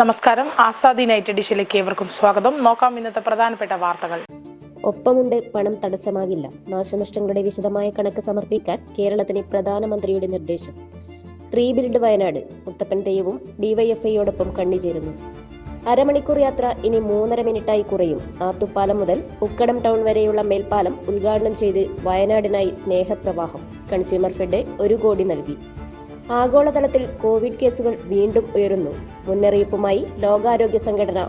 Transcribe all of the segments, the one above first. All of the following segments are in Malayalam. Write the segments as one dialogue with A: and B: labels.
A: നമസ്കാരം ആസാദി നൈറ്റ് ഡിഷിലേക്ക് ഏവർക്കും സ്വാഗതം നോക്കാം ഇന്നത്തെ പ്രധാനപ്പെട്ട വാർത്തകൾ
B: ഒപ്പമുണ്ട് പണം തടസ്സമാകില്ല നാശനഷ്ടങ്ങളുടെ വിശദമായ കണക്ക് സമർപ്പിക്കാൻ കേരളത്തിന് പ്രധാനമന്ത്രിയുടെ നിർദ്ദേശം റീബിൽഡ് വയനാട് മുത്തപ്പൻ തെയ്യവും ഡിവൈഎഫ്ഐയോടൊപ്പം കണ്ണിചേരുന്നു അരമണിക്കൂർ യാത്ര ഇനി മൂന്നര മിനിറ്റായി കുറയും ആത്തുപ്പാലം മുതൽ ഉക്കടം ടൗൺ വരെയുള്ള മേൽപ്പാലം ഉദ്ഘാടനം ചെയ്ത് വയനാടിനായി സ്നേഹപ്രവാഹം കൺസ്യൂമർ ഫെഡ് ഒരു കോടി നൽകി ആഗോളതലത്തിൽ കോവിഡ് കേസുകൾ വീണ്ടും ഉയരുന്നു മുന്നറിയിപ്പുമായി ലോകാരോഗ്യ സംഘടന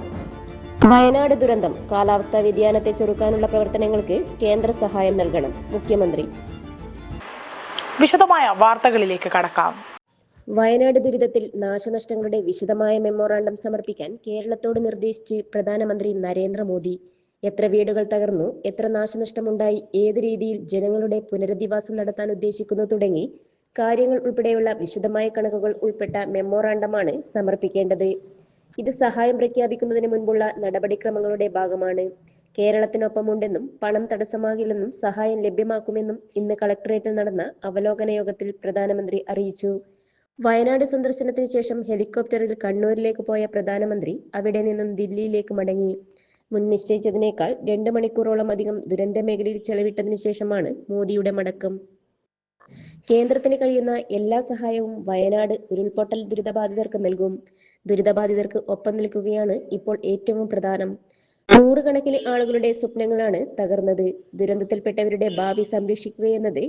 B: വയനാട് ദുരന്തം കാലാവസ്ഥാ വ്യതിയാനത്തെ ചെറുക്കാനുള്ള പ്രവർത്തനങ്ങൾക്ക് കേന്ദ്ര സഹായം നൽകണം മുഖ്യമന്ത്രി
A: വിശദമായ വാർത്തകളിലേക്ക് കടക്കാം
B: വയനാട് ദുരിതത്തിൽ നാശനഷ്ടങ്ങളുടെ വിശദമായ മെമ്മോറാണ്ടം സമർപ്പിക്കാൻ കേരളത്തോട് നിർദ്ദേശിച്ച് പ്രധാനമന്ത്രി നരേന്ദ്രമോദി എത്ര വീടുകൾ തകർന്നു എത്ര നാശനഷ്ടമുണ്ടായി ഏത് രീതിയിൽ ജനങ്ങളുടെ പുനരധിവാസം നടത്താൻ ഉദ്ദേശിക്കുന്നു തുടങ്ങി കാര്യങ്ങൾ ഉൾപ്പെടെയുള്ള വിശദമായ കണക്കുകൾ ഉൾപ്പെട്ട മെമ്മോറാണ്ടമാണ് സമർപ്പിക്കേണ്ടത് ഇത് സഹായം പ്രഖ്യാപിക്കുന്നതിന് മുൻപുള്ള നടപടിക്രമങ്ങളുടെ ഭാഗമാണ് കേരളത്തിനൊപ്പമുണ്ടെന്നും പണം തടസ്സമാകില്ലെന്നും സഹായം ലഭ്യമാക്കുമെന്നും ഇന്ന് കളക്ടറേറ്റിൽ നടന്ന അവലോകന യോഗത്തിൽ പ്രധാനമന്ത്രി അറിയിച്ചു വയനാട് സന്ദർശനത്തിന് ശേഷം ഹെലികോപ്റ്ററിൽ കണ്ണൂരിലേക്ക് പോയ പ്രധാനമന്ത്രി അവിടെ നിന്നും ദില്ലിയിലേക്ക് മടങ്ങി മുൻ നിശ്ചയിച്ചതിനേക്കാൾ രണ്ട് മണിക്കൂറോളം അധികം ദുരന്ത മേഖലയിൽ ചെലവിട്ടതിനു ശേഷമാണ് മോദിയുടെ മടക്കം കേന്ദ്രത്തിന് കഴിയുന്ന എല്ലാ സഹായവും വയനാട് ഉരുൾപൊട്ടൽ ദുരിതബാധിതർക്ക് നൽകും ദുരിതബാധിതർക്ക് ഒപ്പം നിൽക്കുകയാണ് ഇപ്പോൾ ഏറ്റവും പ്രധാനം നൂറുകണക്കിന് ആളുകളുടെ സ്വപ്നങ്ങളാണ് തകർന്നത് ദുരന്തത്തിൽപ്പെട്ടവരുടെ ഭാവി സംരക്ഷിക്കുകയെന്നത്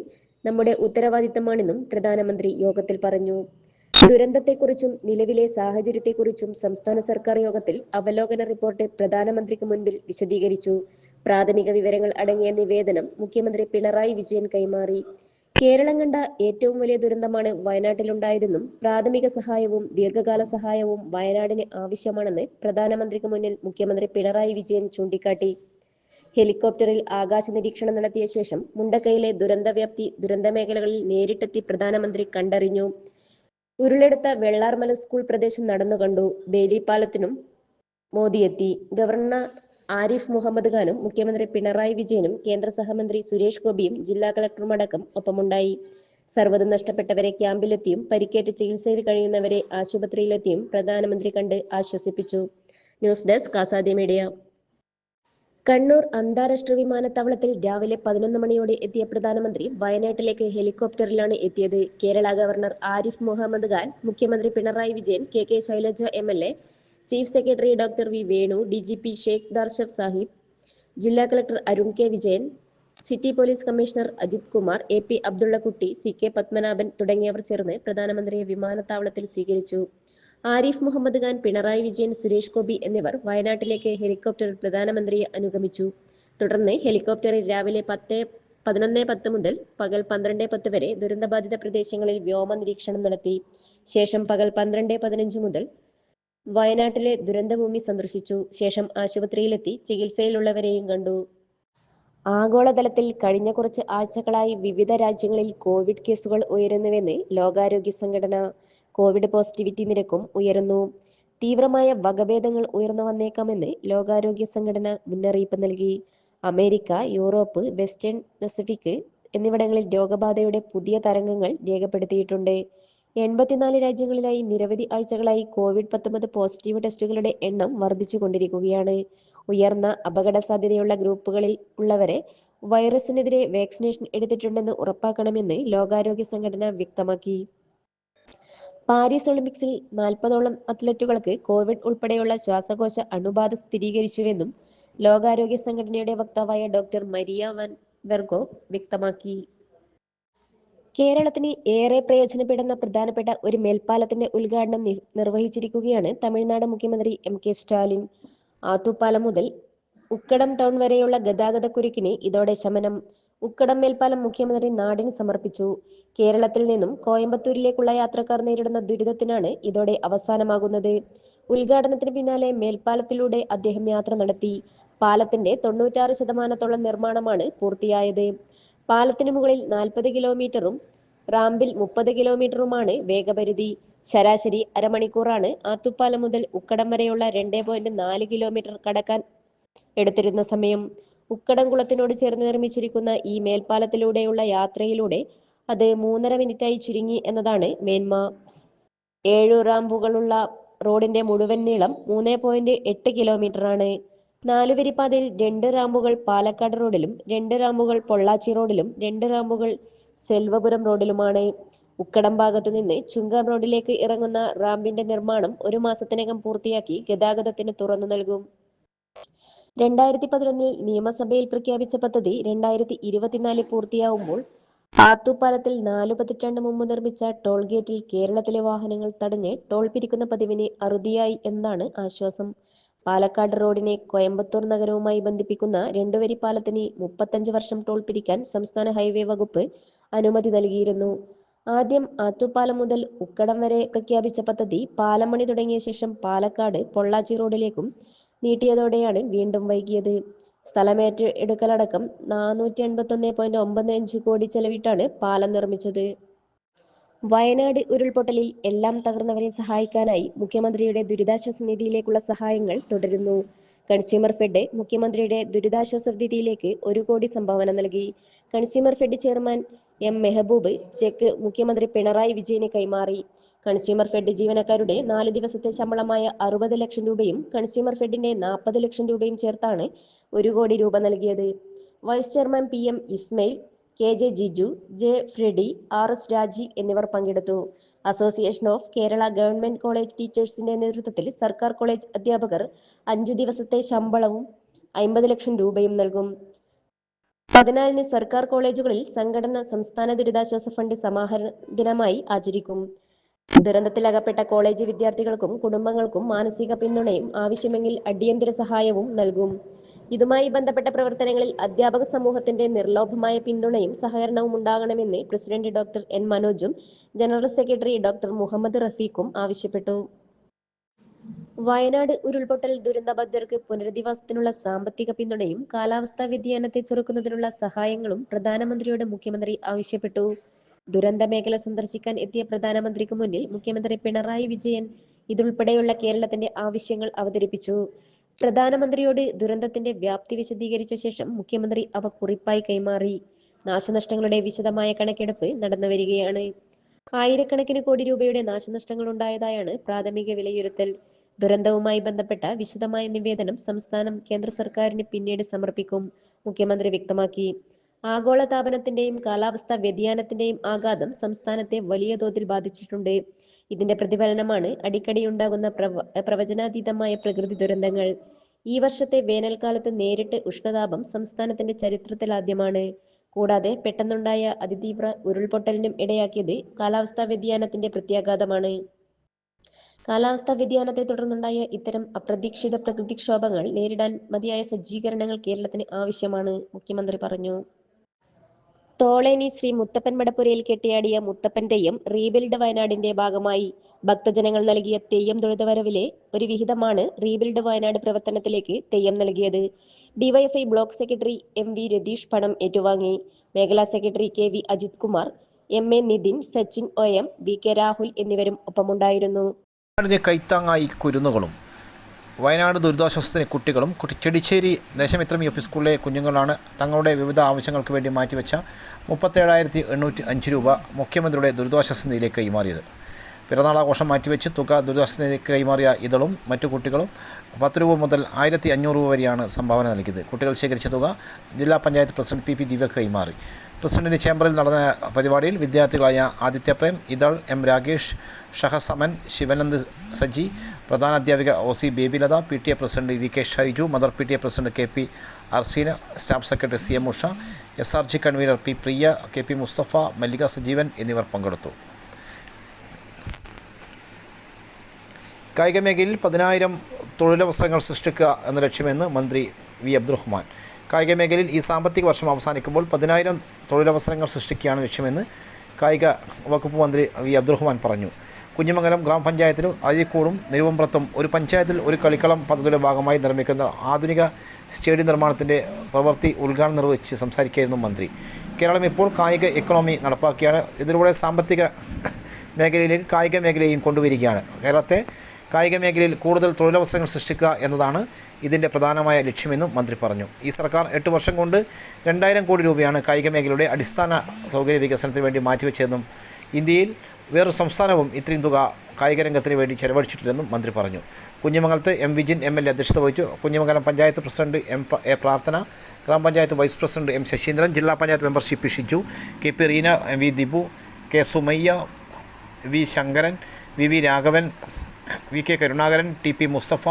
B: നമ്മുടെ ഉത്തരവാദിത്തമാണെന്നും പ്രധാനമന്ത്രി യോഗത്തിൽ പറഞ്ഞു ദുരന്തത്തെക്കുറിച്ചും നിലവിലെ സാഹചര്യത്തെക്കുറിച്ചും സംസ്ഥാന സർക്കാർ യോഗത്തിൽ അവലോകന റിപ്പോർട്ട് പ്രധാനമന്ത്രിക്ക് മുൻപിൽ വിശദീകരിച്ചു പ്രാഥമിക വിവരങ്ങൾ അടങ്ങിയ നിവേദനം മുഖ്യമന്ത്രി പിണറായി വിജയൻ കൈമാറി കേരളം കണ്ട ഏറ്റവും വലിയ ദുരന്തമാണ് വയനാട്ടിലുണ്ടായതെന്നും പ്രാഥമിക സഹായവും ദീർഘകാല സഹായവും വയനാടിന് ആവശ്യമാണെന്ന് പ്രധാനമന്ത്രിക്ക് മുന്നിൽ മുഖ്യമന്ത്രി പിണറായി വിജയൻ ചൂണ്ടിക്കാട്ടി ഹെലികോപ്റ്ററിൽ ആകാശ നിരീക്ഷണം നടത്തിയ ശേഷം മുണ്ടക്കയിലെ ദുരന്തവ്യാപ്തി ദുരന്തമേഖലകളിൽ നേരിട്ടെത്തി പ്രധാനമന്ത്രി കണ്ടറിഞ്ഞു ഉരുളെടുത്ത വെള്ളാർമല സ്കൂൾ പ്രദേശം നടന്നു കണ്ടു ബേലിപ്പാലത്തിനും മോദിയെത്തി ഗവർണർ ആരിഫ് മുഹമ്മദ് ഖാനും മുഖ്യമന്ത്രി പിണറായി വിജയനും കേന്ദ്ര സഹമന്ത്രി സുരേഷ് ഗോപിയും ജില്ലാ കളക്ടറുമടക്കം ഒപ്പമുണ്ടായി സർവ്വതും നഷ്ടപ്പെട്ടവരെ ക്യാമ്പിലെത്തിയും പരിക്കേറ്റ് ചികിത്സയിൽ കഴിയുന്നവരെ ആശുപത്രിയിലെത്തിയും പ്രധാനമന്ത്രി കണ്ട് ആശ്വസിപ്പിച്ചു news desk Azadi media Kannur അന്താരാഷ്ട്ര വിമാനത്താവളത്തിൽ രാവിലെ പതിനൊന്ന് മണിയോടെ എത്തിയ പ്രധാനമന്ത്രി വയനാട്ടിലേക്ക് ഹെലികോപ്റ്ററിലാണ് എത്തിയത് കേരള ഗവർണർ ആരിഫ് മുഹമ്മദ് ഖാൻ മുഖ്യമന്ത്രി Pinarayi Vijayan K K Shailaja M L A chief secretary doctor V Venu D G P Sheikh Darvesh Saheb ജില്ലാ collector Arun K Vijayan city police commissioner Ajith Kumar A P Abdullakutty C K Padmanabhan തുടങ്ങിയവർ ചേർന്ന് പ്രധാനമന്ത്രിയെ വിമാനത്താവളത്തിൽ സ്വീകരിച്ചു ആരിഫ് മുഹമ്മദ് ഖാൻ പിണറായി വിജയൻ സുരേഷ് ഗോപി എന്നിവർ വയനാട്ടിലേക്ക് ഹെലികോപ്റ്ററിൽ പ്രധാനമന്ത്രിയെ അനുഗമിച്ചു തുടർന്ന് ഹെലികോപ്റ്ററിൽ രാവിലെ പത്ത് പതിനൊന്ന് പത്ത് മുതൽ പകൽ പന്ത്രണ്ട് പത്ത് വരെ ദുരന്തബാധിത പ്രദേശങ്ങളിൽ വ്യോമ നിരീക്ഷണം നടത്തി ശേഷം പകൽ പന്ത്രണ്ട് പതിനഞ്ച് മുതൽ വയനാട്ടിലെ ദുരന്തഭൂമി സന്ദർശിച്ചു ശേഷം ആശുപത്രിയിലെത്തി ചികിത്സയിലുള്ളവരെയും കണ്ടു ആഗോളതലത്തിൽ കഴിഞ്ഞ കുറച്ച് ആഴ്ചകളായി വിവിധ രാജ്യങ്ങളിൽ കോവിഡ് കേസുകൾ ഉയരുന്നുവെന്ന് ലോകാരോഗ്യ സംഘടന കോവിഡ് പോസിറ്റിവിറ്റി നിരക്കും ഉയരുന്നു തീവ്രമായ വകഭേദങ്ങൾ ഉയർന്നു വന്നേക്കാമെന്ന് ലോകാരോഗ്യ സംഘടന മുന്നറിയിപ്പ് നൽകി അമേരിക്ക യൂറോപ്പ് വെസ്റ്റേൺ പസഫിക് എന്നിവിടങ്ങളിൽ രോഗബാധയുടെ പുതിയ തരംഗങ്ങൾ രേഖപ്പെടുത്തിയിട്ടുണ്ട് എൺപത്തിനാല് രാജ്യങ്ങളിലായി നിരവധി ആഴ്ചകളായി കോവിഡ് പത്തൊമ്പത് പോസിറ്റീവ് ടെസ്റ്റുകളുടെ എണ്ണം വർദ്ധിച്ചുകൊണ്ടിരിക്കുകയാണ് ഉയർന്ന അപകട സാധ്യതയുള്ള ഗ്രൂപ്പുകളിൽ ഉള്ളവരെ വൈറസിനെതിരെ വാക്സിനേഷൻ എടുത്തിട്ടുണ്ടെന്ന് ഉറപ്പാക്കണമെന്ന് ലോകാരോഗ്യ സംഘടന വ്യക്തമാക്കി പാരീസ് ഒളിമ്പിക്സിൽ നാൽപ്പതോളം അത്ലറ്റുകൾക്ക് കോവിഡ് ഉൾപ്പെടെയുള്ള ശ്വാസകോശ അണുബാധ സ്ഥിരീകരിച്ചുവെന്നും ലോകാരോഗ്യ സംഘടനയുടെ വക്താവായ ഡോക്ടർ മരിയ വൻ വെർഗോ വ്യക്തമാക്കി കേരളത്തിന് ഏറെ പ്രയോജനപ്പെടുന്ന പ്രധാനപ്പെട്ട ഒരു മേൽപ്പാലത്തിന്റെ ഉദ്ഘാടനം നിർവഹിച്ചിരിക്കുകയാണ് തമിഴ്നാട് മുഖ്യമന്ത്രി എം കെ സ്റ്റാലിൻ ആത്തൂപ്പാലം മുതൽ ഉക്കടം ടൗൺ വരെയുള്ള ഗതാഗത കുരുക്കിന് ഇതോടെ ശമനം ഉക്കടം മേൽപ്പാലം മുഖ്യമന്ത്രി നാടിന് സമർപ്പിച്ചു കേരളത്തിൽ നിന്നും കോയമ്പത്തൂരിലേക്കുള്ള യാത്രക്കാർ നേരിടുന്ന ദുരിതത്തിനാണ് ഇതോടെ അവസാനമാകുന്നത് ഉദ്ഘാടനത്തിന് പിന്നാലെ മേൽപ്പാലത്തിലൂടെ അദ്ദേഹം യാത്ര നടത്തി പാലത്തിന്റെ തൊണ്ണൂറ്റാറ് ശതമാനത്തോളം നിർമ്മാണമാണ് പൂർത്തിയായത് പാലത്തിന് മുകളിൽ നാൽപ്പത് കിലോമീറ്ററും റാമ്പിൽ മുപ്പത് കിലോമീറ്ററുമാണ് വേഗപരിധി ശരാശരി അരമണിക്കൂറാണ് ആത്തുപ്പാലം മുതൽ ഉക്കടം വരെയുള്ള രണ്ടേ പോയിന്റ് നാല് കിലോമീറ്റർ കടക്കാൻ എടുത്തിരുന്ന സമയം ഉക്കടംകുളത്തിനോട് ചേർന്ന് നിർമ്മിച്ചിരിക്കുന്ന ഈ മേൽപ്പാലത്തിലൂടെയുള്ള യാത്രയിലൂടെ അത് മൂന്നര മിനിറ്റായി ചുരുങ്ങി എന്നതാണ് മേന്മ ഏഴു റാമ്പുകളുള്ള റോഡിന്റെ മുഴുവൻ നീളം മൂന്നേ പോയിന്റ് എട്ട് കിലോമീറ്ററാണ് നാലുവരിപ്പാതയിൽ രണ്ട് റാമ്പുകൾ പാലക്കാട് റോഡിലും രണ്ട് റാമ്പുകൾ പൊള്ളാച്ചി റോഡിലും രണ്ട് റാമ്പുകൾ സെൽവപുരം റോഡിലുമാണ് ഉക്കടം ഭാഗത്തു നിന്ന് ചുങ്കം റോഡിലേക്ക് ഇറങ്ങുന്ന റാമ്പിന്റെ നിർമ്മാണം ഒരു മാസത്തിനകം പൂർത്തിയാക്കി ഗതാഗതത്തിന് തുറന്നു നൽകും രണ്ടായിരത്തി പതിനൊന്നിൽ നിയമസഭയിൽ പ്രഖ്യാപിച്ച പദ്ധതി രണ്ടായിരത്തി ഇരുപത്തിനാലിൽ പൂർത്തിയാവുമ്പോൾ ആത്തൂപ്പാലത്തിൽ നാലു പതിറ്റാണ്ട് മുമ്പ് നിർമ്മിച്ച ടോൾ ഗേറ്റിൽ കേരളത്തിലെ വാഹനങ്ങൾ തടഞ്ഞ് ടോൾ പിരിക്കുന്ന പതിവിന് അറുതിയായി എന്നാണ് ആശ്വാസം പാലക്കാട് റോഡിനെ കോയമ്പത്തൂർ നഗരവുമായി ബന്ധിപ്പിക്കുന്ന രണ്ടുവരി പാലത്തിന് മുപ്പത്തഞ്ച് വർഷം ടോൾ പിരിക്കാൻ സംസ്ഥാന ഹൈവേ വകുപ്പ് അനുമതി നൽകിയിരുന്നു ആദ്യം ആത്തുപാലം മുതൽ ഉക്കടം വരെ പ്രഖ്യാപിച്ച പദ്ധതി പാലമണി തുടങ്ങിയ ശേഷം പാലക്കാട് പൊള്ളാച്ചി റോഡിലേക്കും നീട്ടിയതോടെയാണ് വീണ്ടും വൈകിയത് സ്ഥലമേറ്റെടുക്കലടക്കം നാനൂറ്റി എൺപത്തി ഒന്ന് പോയിന്റ് ഒമ്പത് അഞ്ച് കോടി ചെലവിട്ടാണ് പാലം നിർമ്മിച്ചത് വയനാട് ഉരുൾപൊട്ടലിൽ എല്ലാം തകർന്നവരെ സഹായിക്കാനായി മുഖ്യമന്ത്രിയുടെ ദുരിതാശ്വാസ നിധിയിലേക്കുള്ള സഹായങ്ങൾ തുടരുന്നു കൺസ്യൂമർ ഫെഡ് മുഖ്യമന്ത്രിയുടെ ദുരിതാശ്വാസ നിധിയിലേക്ക് ഒരു കോടി സംഭാവന നൽകി consumer fed chairman M Mehboob cheque മുഖ്യമന്ത്രി പിണറായി വിജയന് കൈമാറി കൺസ്യൂമർ ഫെഡ് ജീവനക്കാരുടെ നാല് ദിവസത്തെ ശമ്പളമായ അറുപത് ലക്ഷം രൂപയും കൺസ്യൂമർ ഫെഡിന്റെ നാൽപ്പത് ലക്ഷം രൂപയും ചേർത്താണ് ഒരു കോടി രൂപ നൽകിയത് vice chairman P M Ismail K J Jiju J Freddy R S Raji എന്നിവർ പങ്കെടുത്തു association of Kerala government college ടീച്ചേഴ്സിന്റെ നേതൃത്വത്തിൽ സർക്കാർ കോളേജ് അധ്യാപകർ അഞ്ചു ദിവസത്തെ ശമ്പളവും അമ്പത് ലക്ഷം രൂപയും നൽകും പതിനാലിന് സർക്കാർ കോളേജുകളിൽ സംഘടന സംസ്ഥാന ദുരിതാശ്വാസ ഫണ്ട് സമാഹരണ ദിനമായി ആചരിക്കും ദുരന്തത്തിൽ അകപ്പെട്ട കോളേജ് വിദ്യാർത്ഥികൾക്കും കുടുംബങ്ങൾക്കും മാനസിക പിന്തുണയും ആവശ്യമെങ്കിൽ അടിയന്തര സഹായവും നൽകും ഇതുമായി ബന്ധപ്പെട്ട പ്രവർത്തനങ്ങളിൽ അധ്യാപക സമൂഹത്തിന്റെ നിർലോഭമായ പിന്തുണയും സഹകരണവും ഉണ്ടാകണമെന്ന് പ്രസിഡന്റ് ഡോക്ടർ എൻ മനോജും ജനറൽ സെക്രട്ടറി ഡോക്ടർ മുഹമ്മദ് റഫീഖും ആവശ്യപ്പെട്ടു വയനാട് ഉരുൾപൊട്ടൽ ദുരന്തബദ്ധർക്ക് പുനരധിവാസത്തിനുള്ള സാമ്പത്തിക പിന്തുണയും കാലാവസ്ഥാ വ്യതിയാനത്തെ ചെറുക്കുന്നതിനുള്ള സഹായങ്ങളും പ്രധാനമന്ത്രിയോട് മുഖ്യമന്ത്രി ആവശ്യപ്പെട്ടു ദുരന്ത മേഖല സന്ദർശിക്കാൻ എത്തിയ പ്രധാനമന്ത്രിക്ക് മുന്നിൽ മുഖ്യമന്ത്രി പിണറായി വിജയൻ ഇതുൾപ്പെടെയുള്ള കേരളത്തിന്റെ ആവശ്യങ്ങൾ അവതരിപ്പിച്ചു പ്രധാനമന്ത്രിയോട് ദുരന്തത്തിന്റെ വ്യാപ്തി വിശദീകരിച്ച ശേഷം മുഖ്യമന്ത്രി അവ കുറിപ്പായി കൈമാറി നാശനഷ്ടങ്ങളുടെ വിശദമായ കണക്കെടുപ്പ് നടന്നു വരികയാണ് ആയിരക്കണക്കിന് കോടി രൂപയുടെ നാശനഷ്ടങ്ങൾ ഉണ്ടായതായാണ് പ്രാഥമിക വിലയിരുത്തൽ ദുരന്തവുമായി ബന്ധപ്പെട്ട വിശദമായ നിവേദനം സംസ്ഥാനം കേന്ദ്ര സർക്കാരിന് പിന്നീട് സമർപ്പിക്കും മുഖ്യമന്ത്രി വ്യക്തമാക്കി ആഗോള താപനത്തിന്റെയും കാലാവസ്ഥാ വ്യതിയാനത്തിന്റെയും ആഘാതം സംസ്ഥാനത്തെ വലിയ തോതിൽ ബാധിച്ചിട്ടുണ്ട് ഇതിന്റെ പ്രതിഫലനമാണ് അടിക്കടി ഉണ്ടാകുന്ന പ്രവ പ്രവചനാതീതമായ പ്രകൃതി ദുരന്തങ്ങൾ ഈ വർഷത്തെ വേനൽക്കാലത്ത് നേരിട്ട് ഉഷ്ണതാപം സംസ്ഥാനത്തിന്റെ ചരിത്രത്തിൽ ആദ്യമാണ് കൂടാതെ പെട്ടെന്നുണ്ടായ അതിതീവ്ര ഉരുൾപൊട്ടലിനും ഇടയാക്കിയത് കാലാവസ്ഥാ വ്യതിയാനത്തിന്റെ പ്രത്യാഘാതമാണ് കാലാവസ്ഥാ വ്യതിയാനത്തെ തുടർന്നുണ്ടായ ഇത്തരം അപ്രതീക്ഷിത പ്രകൃതിക്ഷോഭങ്ങൾ നേരിടാൻ മതിയായ സജ്ജീകരണങ്ങൾ കേരളത്തിന് ആവശ്യമാണ് മുഖ്യമന്ത്രി പറഞ്ഞു തോളേനി ശ്രീ മുത്തപ്പൻ മടപ്പുരയിൽ കെട്ടിയാടിയ മുത്തപ്പന്റെയും റീബിൽഡ് വയനാടിന്റെ ഭാഗമായി ഭക്തജനങ്ങൾ നൽകിയ തെയ്യം തൊഴുതവരവിലെ ഒരു വിഹിതമാണ് റീബിൽഡ് വയനാട് പ്രവർത്തനത്തിലേക്ക് തെയ്യം നൽകിയത് DYFI block secretary M V Ratheesh പണം ഏറ്റുവാങ്ങി മേഖലാ secretary K V Ajith Kumar M A Nithin Sachin O M V K Rahul എന്നിവരും ഒപ്പമുണ്ടായിരുന്നു
A: കൈത്താങ്ങായി കുരുന്നുകളും വയനാട് ദുരിതാശ്വാസത്തിന് കുട്ടികളും ചെടിച്ചേരി ദശമിത്രം യു പി സ്കൂളിലെ കുഞ്ഞുങ്ങളാണ് തങ്ങളുടെ വിവിധ ആവശ്യങ്ങൾക്ക് വേണ്ടി മാറ്റിവെച്ച മുപ്പത്തേഴായിരത്തി എണ്ണൂറ്റി അഞ്ച് രൂപ മുഖ്യമന്ത്രിയുടെ ദുരിതാശ്വാസ നിധിയിലേക്ക് കൈമാറിയത് പിറന്നാളാഘോഷം മാറ്റിവെച്ച് തുക ദുരിതാശ്വാസ നിധിയിലേക്ക് കൈമാറിയ ഇതളും മറ്റു കുട്ടികളും പത്ത് രൂപ മുതൽ ആയിരത്തി അഞ്ഞൂറ് രൂപ വരെയാണ് സംഭാവന നൽകിയത് കുട്ടികൾ ശേഖരിച്ച തുക ജില്ലാ പഞ്ചായത്ത് പ്രസിഡന്റ് പി പി ദിവ്യക്ക് കൈമാറി പ്രസിഡന്റിന്റെ ചേംബറിൽ നടന്ന പരിപാടിയിൽ വിദ്യാർത്ഥികളായ ആദിത്യപ്രേം ഇതൾ എം രാകേഷ് ഷഹസമൻ ശിവനന്ദ് സജി പ്രധാന അധ്യാപിക O C Babylatha P T A president V K Shaiju mother P T A president K P Arseena staff secretary C M Usha S R G convener P Priya K P Mustafa Mallika Sajeevan എന്നിവർ പങ്കെടുത്തു കായിക മേഖലയിൽ പതിനായിരം തൊഴിലവസരങ്ങൾ സൃഷ്ടിക്കുക എന്ന ലക്ഷ്യമെന്ന് മന്ത്രി വി അബ്ദുറഹ്മാൻ കായിക മേഖലയിൽ ഈ സാമ്പത്തിക വർഷം അവസാനിക്കുമ്പോൾ പതിനായിരം തൊഴിലവസരങ്ങൾ സൃഷ്ടിക്കുകയാണ് ലക്ഷ്യമെന്ന് കായിക വകുപ്പ് മന്ത്രി വി അബ്ദുറഹ്മാൻ പറഞ്ഞു കുഞ്ഞുമംഗലം ഗ്രാമപഞ്ചായത്തിലും അരീക്കോടും നെരുവമ്പ്രത്തും ഒരു പഞ്ചായത്തിൽ ഒരു കളിക്കളം പദ്ധതിയുടെ ഭാഗമായി നിർമ്മിക്കുന്ന ആധുനിക സ്റ്റേഡിയം നിർമ്മാണത്തിൻ്റെ പ്രവൃത്തി ഉദ്ഘാടനം നിർവഹിച്ച് സംസാരിക്കുകയായിരുന്നു മന്ത്രി കേരളം ഇപ്പോൾ കായിക എക്കണോമി നടപ്പാക്കിയാണ് ഇതിലൂടെ സാമ്പത്തിക മേഖലയിലേക്ക് കായിക മേഖലയും കൊണ്ടുവരികയാണ് കേരളത്തെ കായിക മേഖലയിൽ കൂടുതൽ തൊഴിലവസരങ്ങൾ സൃഷ്ടിക്കുക എന്നതാണ് ഇതിൻ്റെ പ്രധാനമായ ലക്ഷ്യമെന്നും മന്ത്രി പറഞ്ഞു ഈ സർക്കാർ എട്ട് വർഷം കൊണ്ട് രണ്ടായിരം കോടി രൂപയാണ് കായിക മേഖലയുടെ അടിസ്ഥാന സൗകര്യ വികസനത്തിന് വേണ്ടി മാറ്റിവെച്ചതെന്നും ഇന്ത്യയിൽ വേറൊരു സംസ്ഥാനവും ഇത്രയും തുക കായികരംഗത്തിന് വേണ്ടി ചെലവഴിച്ചിട്ടില്ലെന്നും മന്ത്രി പറഞ്ഞു കുഞ്ഞമംഗലത്ത് M Vijin M L A അധ്യക്ഷത വഹിച്ചു Kunhimangalam panchayat president M A Prarthana ഗ്രാമപഞ്ചായത്ത് വൈസ് പ്രസിഡന്റ് എം ശശീന്ദ്രൻ ജില്ലാ panchayat membership P Shiju K P Reena M V Dipu K Sumayya V Sankaran V V Raghavan V K Karunakaran T P Musthafa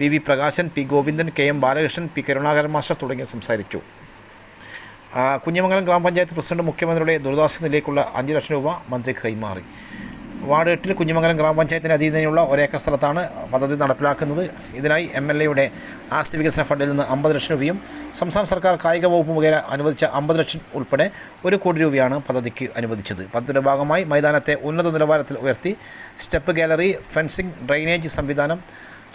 A: V V Prakashan P Govindan K M Balakrishnan P Karunakaran master തുടങ്ങിയവർ സംസാരിച്ചു കുഞ്ഞമംഗലം ഗ്രാമപഞ്ചായത്ത് പ്രസിഡന്റ് മുഖ്യമന്ത്രിയുടെ ദുരിതാശ്വാസ നിധിയിലേക്കുള്ള അഞ്ച് ലക്ഷം രൂപ മന്ത്രി കൈമാറി വാർഡ് എട്ടിൽ കുഞ്ഞമംഗലം ഗ്രാമപഞ്ചായത്തിൻ്റെ അധീനതയിലുള്ള ഒരേക്കർ സ്ഥലത്താണ് പദ്ധതി നടപ്പിലാക്കുന്നത് ഇതിനായി എം എൽ എയുടെ ആസ്തി വികസന ഫണ്ടിൽ നിന്ന് അമ്പത് ലക്ഷം രൂപയും സംസ്ഥാന സർക്കാർ കായിക വകുപ്പ് മുഖേന അനുവദിച്ച അമ്പത് ലക്ഷം ഉൾപ്പെടെ ഒരു കോടി രൂപയാണ് പദ്ധതിക്ക് അനുവദിച്ചത് പദ്ധതിയുടെ ഭാഗമായി മൈതാനത്തെ ഉന്നത നിലവാരത്തിൽ ഉയർത്തി സ്റ്റെപ്പ് ഗാലറി ഫെൻസിംഗ് ഡ്രെയിനേജ് സംവിധാനം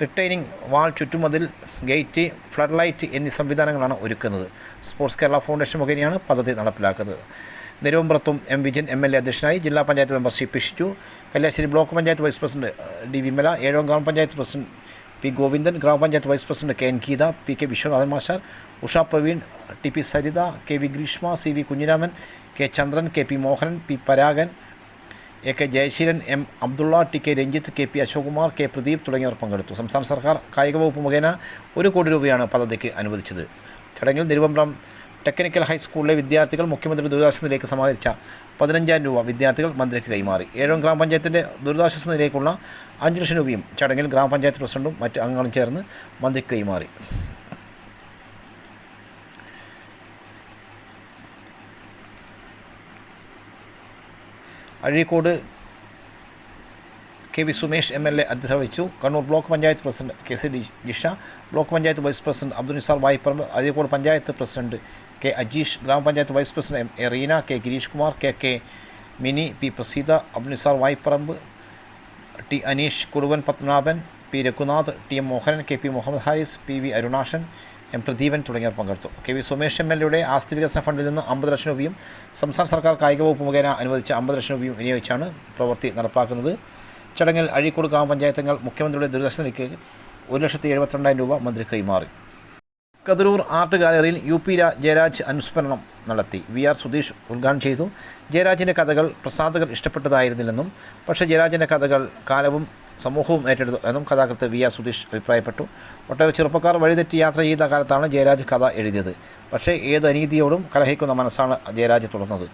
A: റിട്ടൈനിങ് വാൾ ചുറ്റുമതിൽ ഗേറ്റ് ഫ്ലഡ് ലൈറ്റ് എന്നീ സംവിധാനങ്ങളാണ് ഒരുക്കുന്നത് സ്പോർട്സ് കേരള ഫൗണ്ടേഷൻ മുഖേനയാണ് പദ്ധതി നടപ്പിലാക്കുന്നത് നെരുവമ്പ്രത്തും M Vijayan M L A അധ്യക്ഷനായി ജില്ലാ പഞ്ചായത്ത് മെമ്പർ ശ്രീ പിഷിച്ചു Kalliasseri block panchayat vice president D Vimala Ezhome ഗ്രാമപഞ്ചായത്ത് പ്രസിഡന്റ് പി ഗോവിന്ദൻ ഗ്രാമപഞ്ചായത്ത് vice president K N Geetha P K Viswanathan master Usha Praveen T P Saritha K V Greeshma C V Kunhiraman K Chandran K P Mohanan P Paragan A K Jayaseelan M Abdulla T K Ranjith K P Ashok Kumar K Pradeep തുടങ്ങിയവർ പങ്കെടുത്തു സംസ്ഥാന സർക്കാർ കായിക വകുപ്പ് മുഖേന ഒരു കോടി രൂപയാണ് പദ്ധതിക്ക് അനുവദിച്ചത് ചടങ്ങിൽ നിരുവമ്പ്രം ടെക്നിക്കൽ ഹൈസ്കൂളിലെ വിദ്യാർത്ഥികൾ മുഖ്യമന്ത്രി ദുരിതാശ്വാസ നിലയ്ക്ക് സമാഹരിച്ച പതിനഞ്ചായിരം രൂപ വിദ്യാർത്ഥികൾ മന്ത്രിക്ക് കൈമാറി ഏഴോം ഗ്രാമപഞ്ചായത്തിൻ്റെ ദുരിതാശ്വാസ നിലയിലേക്കുള്ള അഞ്ച് ലക്ഷം രൂപയും ചടങ്ങിൽ ഗ്രാമപഞ്ചായത്ത് പ്രസിഡന്റും മറ്റ് അംഗങ്ങളും ചേർന്ന് മന്ത്രിക്ക് കൈമാറി Azhikode K V Sumesh M L A അധ്യക്ഷ വഹിച്ചു Kannur block panchayat president K C Jisha block panchayat vice president Abdul Nisar Vayparamba Azhikode panchayat president K Ajeesh ഗ്രാമപഞ്ചായത്ത് vice president M A Reena K Gireesh Kumar K K Mini P Praseetha Abdul Nisar Vayparamba T Aneesh Kuruvan Padmanabhan P Raghunath T M Mohanan K P Muhammad Haris P V Arunashan M Pradeepan തുടങ്ങിയവർ പങ്കെടുത്തു K V Sumesh M L എയുടെ ആസ്തി വികസന ഫണ്ടിൽ നിന്ന് അമ്പത് ലക്ഷം രൂപയും സംസ്ഥാന സർക്കാർ കായിക വകുപ്പ് മുഖേന അനുവദിച്ച അമ്പത് ലക്ഷം രൂപയും വിനിയോഗിച്ചാണ് പ്രവൃത്തി നടപ്പാക്കുന്നത് ചടങ്ങിൽ അഴീക്കോട് ഗ്രാമപഞ്ചായത്തംഗങ്ങൾ മുഖ്യമന്ത്രിയുടെ ദൂരദർശനിലേക്ക് ഒരു ലക്ഷത്തി എഴുപത്തിരണ്ടായിരം രൂപ മന്ത്രി കൈമാറി കതിരൂർ ആർട്ട് ഗാലറിയിൽ യു പി ജയരാജ് അനുസ്മരണം നടത്തി വി ആർ സുധീഷ് ഉദ്ഘാടനം ചെയ്തു ജയരാജിൻ്റെ കഥകൾ പ്രസാധകർ ഇഷ്ടപ്പെട്ടതായിരുന്നില്ലെന്നും പക്ഷേ ജയരാജിൻ്റെ കഥകൾ കാലവും സമൂഹവും ഏറ്റെടുത്തു എന്നും കഥാകൃത്ത് വി ആർ സുധീഷ് അഭിപ്രായപ്പെട്ടു ഒട്ടേറെ ചെറുപ്പക്കാർ വഴിതെറ്റി യാത്ര ചെയ്ത കാലത്താണ് ജയരാജ് കഥ എഴുതിയത് പക്ഷേ ഏത് അനീതിയോടും കലഹിക്കുന്ന മനസ്സാണ് ജയരാജ് തുടർന്നത്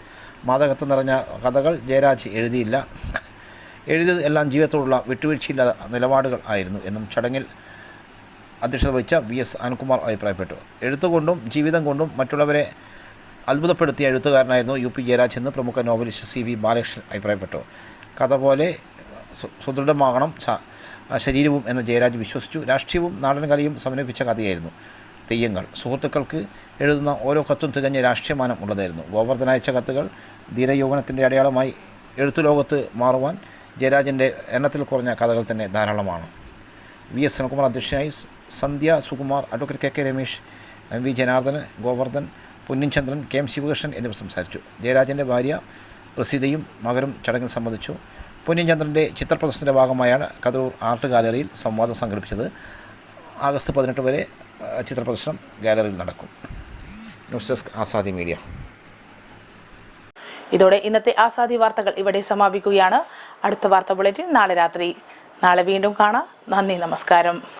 A: മാതകത്ത് നിറഞ്ഞ കഥകൾ ജയരാജ് എഴുതിയില്ല എഴുതിയത് എല്ലാം ജീവിതത്തോടുള്ള വിട്ടുവീഴ്ചയില്ലാത്ത നിലപാടുകൾ ആയിരുന്നു എന്നും ചടങ്ങിൽ അധ്യക്ഷത വഹിച്ച വി എസ് അനുകുമാർ അഭിപ്രായപ്പെട്ടു എഴുത്തുകൊണ്ടും ജീവിതം കൊണ്ടും മറ്റുള്ളവരെ അത്ഭുതപ്പെടുത്തിയ എഴുത്തുകാരനായിരുന്നു യു പി ജയരാജ് എന്ന് പ്രമുഖ നോവലിസ്റ്റ് സി വി ബാലകൃഷ്ണൻ അഭിപ്രായപ്പെട്ടു കഥ പോലെ സുദൃഢമാകണം ശരീരവും എന്ന് ജയരാജ് വിശ്വസിച്ചു രാഷ്ട്രീയവും നാടൻ കലയും സമന്വയിപ്പിച്ച കഥയായിരുന്നു തെയ്യങ്ങൾ സുഹൃത്തുക്കൾക്ക് എഴുതുന്ന ഓരോ കത്തും തികഞ്ഞ രാഷ്ട്രീയമാനം ഉള്ളതായിരുന്നു ഗോവർദ്ധനയച്ച അയച്ച കത്തുകൾ ധീരയൗവനത്തിൻ്റെ അടയാളമായി എഴുത്തു ലോകത്ത് മാറുവാൻ ജയരാജൻ്റെ എണ്ണത്തിൽ കുറഞ്ഞ കഥകൾ തന്നെ ധാരാളമാണ് വി എസ് സുനകുമാർ അധ്യക്ഷനായി Sandhya Sukumar advocate K K Ramesh M V Janardhanan Govardhan Chandran K M Sivakrishnan എന്നിവർ സംസാരിച്ചു ജയരാജൻ്റെ ഭാര്യ പ്രസീതയും മകനും ചടങ്ങിൽ സംബന്ധിച്ചു പുണ്യചന്ദ്രൻ്റെ ചിത്രപ്രദർശനത്തിൻ്റെ ഭാഗമായാണ് കതൂർ ആർട്ട് ഗാലറിയിൽ സംവാദം സംഘടിപ്പിച്ചത് ആഗസ്റ്റ് പതിനെട്ട് വരെ ചിത്രപ്രദർശനം ഗാലറിയിൽ നടക്കും ന്യൂസ് ഡെസ്ക് ആസാദി മീഡിയ ഇതോടെ ഇന്നത്തെ ആസാദി വാർത്തകൾ ഇവിടെ സമാപിക്കുകയാണ്
B: അടുത്ത വാർത്ത ബുള്ളറ്റിൻ നാളെ രാത്രി നാളെ വീണ്ടും കാണാം നന്ദി നമസ്കാരം